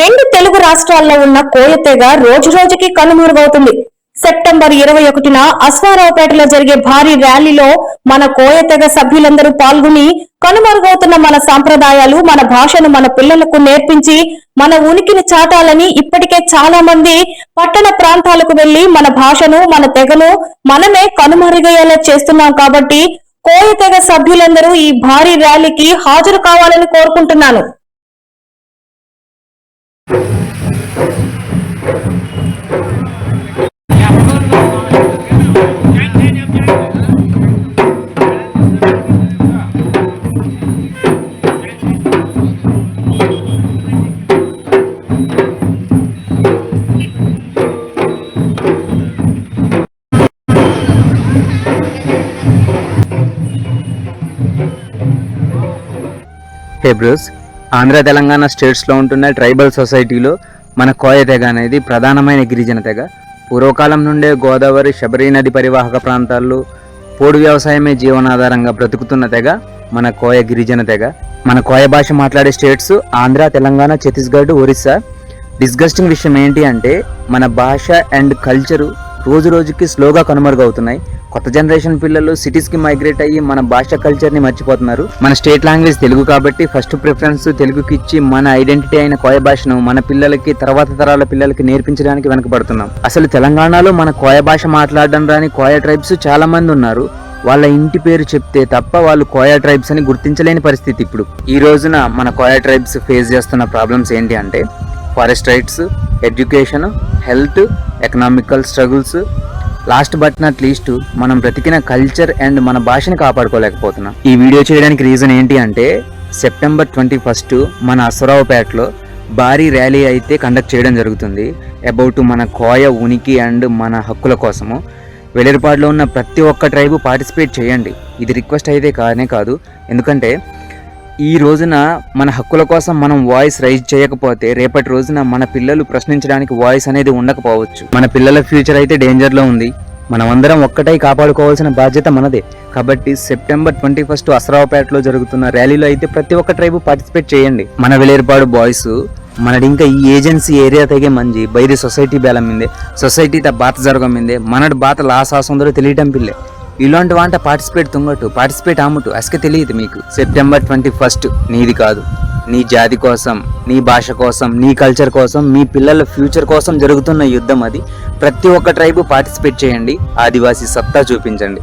రెండు తెలుగు రాష్ట్రాల్లో ఉన్న కోయతెగ రోజు రోజుకి కనుమరుగవుతుంది. సెప్టెంబర్ ఇరవై ఒకటిన అశ్వారావుపేటలో జరిగే భారీ ర్యాలీలో మన కోయతెగ సభ్యులందరూ పాల్గొని కనుమరుగవుతున్న మన సాంప్రదాయాలు మన భాషను మన పిల్లలకు నేర్పించి మన ఉనికిని చాటాలని ఇప్పటికే చాలా మంది పట్టణ ప్రాంతాలకు వెళ్ళి మన భాషను మన తెగను మనమే కనుమరుగయ్యేలా చేస్తున్నాం కాబట్టి కోయతెగ సభ్యులందరూ ఈ భారీ ర్యాలీకి హాజరు కావాలని కోరుకుంటున్నాను. Hebrus ఆంధ్ర తెలంగాణ స్టేట్స్లో ఉంటున్న ట్రైబల్ సొసైటీలో మన కోయ తెగ అనేది ప్రధానమైన గిరిజన తెగ. పూర్వకాలం నుండే గోదావరి శబరి నది పరివాహక ప్రాంతాల్లో పోడు వ్యవసాయమే జీవనాధారంగా బ్రతుకుతున్న తెగ మన కోయ గిరిజన తెగ. మన కోయ భాష మాట్లాడే స్టేట్స్ ఆంధ్ర తెలంగాణ ఛత్తీస్గఢ్ ఒరిస్సా. డిస్గస్టింగ్ విషయం ఏంటి అంటే మన భాష అండ్ కల్చరు రోజు రోజుకి స్లోగా కనుమరుగవుతున్నాయి. కొత్త జనరేషన్ పిల్లలు సిటీస్కి మైగ్రేట్ అయ్యి మన భాష కల్చర్ని మర్చిపోతున్నారు. మన స్టేట్ లాంగ్వేజ్ తెలుగు కాబట్టి ఫస్ట్ ప్రిఫరెన్స్ తెలుగుకి ఇచ్చి మన ఐడెంటిటీ అయిన కోయ భాషను మన పిల్లలకి తర్వాత తరాల పిల్లలకి నేర్పించడానికి వెనకబడుతున్నాం. అసలు తెలంగాణలో మన కోయ భాష మాట్లాడడం రాని కోయ ట్రైబ్స్ చాలా మంది ఉన్నారు. వాళ్ళ ఇంటి పేరు చెప్తే తప్ప వాళ్ళు కోయ ట్రైబ్స్ అని గుర్తించలేని పరిస్థితి ఇప్పుడు. ఈ రోజున మన కోయ ట్రైబ్స్ ఫేస్ చేస్తున్న ప్రాబ్లమ్స్ ఏంటి అంటే forest rights education health economical struggles last but not least మనం బ్రతికిన కల్చర్ అండ్ మన భాషని కాపాడుకోలేకపోతున్నాం. ఈ వీడియో చేయడానికి రీజన్ ఏంటి అంటే సెప్టెంబర్ ట్వంటీ ఫస్ట్ మన అసరావుపేటలో భారీ ర్యాలీ అయితే కండక్ట్ చేయడం జరుగుతుంది. అబౌట్ మన కోయ ఉనికి అండ్ మన హక్కుల కోసము వెలిరిపాడులో ఉన్న ప్రతి ఒక్క ట్రైబు పార్టిసిపేట్ చేయండి. ఇది రిక్వెస్ట్ అయితే కానే కాదు. ఎందుకంటే ఈ రోజున మన హక్కుల కోసం మనం వాయిస్ రైజ్ చేయకపోతే రేపటి రోజున మన పిల్లలు ప్రశ్నించడానికి వాయిస్ అనేది ఉండకపోవచ్చు. మన పిల్లల ఫ్యూచర్ అయితే డేంజర్లో ఉంది. మనమందరం ఒక్కటై కాపాడుకోవాల్సిన బాధ్యత మనదే. కాబట్టి సెప్టెంబర్ ట్వంటీ ఫస్ట్ అసరావుపేటలో జరుగుతున్న ర్యాలీలో అయితే ప్రతి ఒక్క ట్రైబు పార్టిసిపేట్ చేయండి. మన వెలేరుపాడు బాయ్స్ మనడి ఇంకా ఈ ఏజెన్సీ ఏరియా తెగే మంచి బైరి సొసైటీ బేలమిందే సొసైటీ త బాత జరగమిందే మనడు బాత లాస్ ఆసందరూ తెలియటం పిల్లే. ఇలాంటి వాంట పార్టిసిపేట్ తుంగటు పార్టిసిపేట్ ఆముటు అసక తెలియదు మీకు. సెప్టెంబర్ ట్వంటీ ఫస్ట్ నీది కాదు. నీ జాతి కోసం నీ భాష కోసం నీ కల్చర్ కోసం మీ పిల్లల ఫ్యూచర్ కోసం జరుగుతున్న యుద్ధం అది. ప్రతి ఒక్క ట్రైబు పార్టిసిపేట్ చేయండి. ఆదివాసీ సత్తా చూపించండి.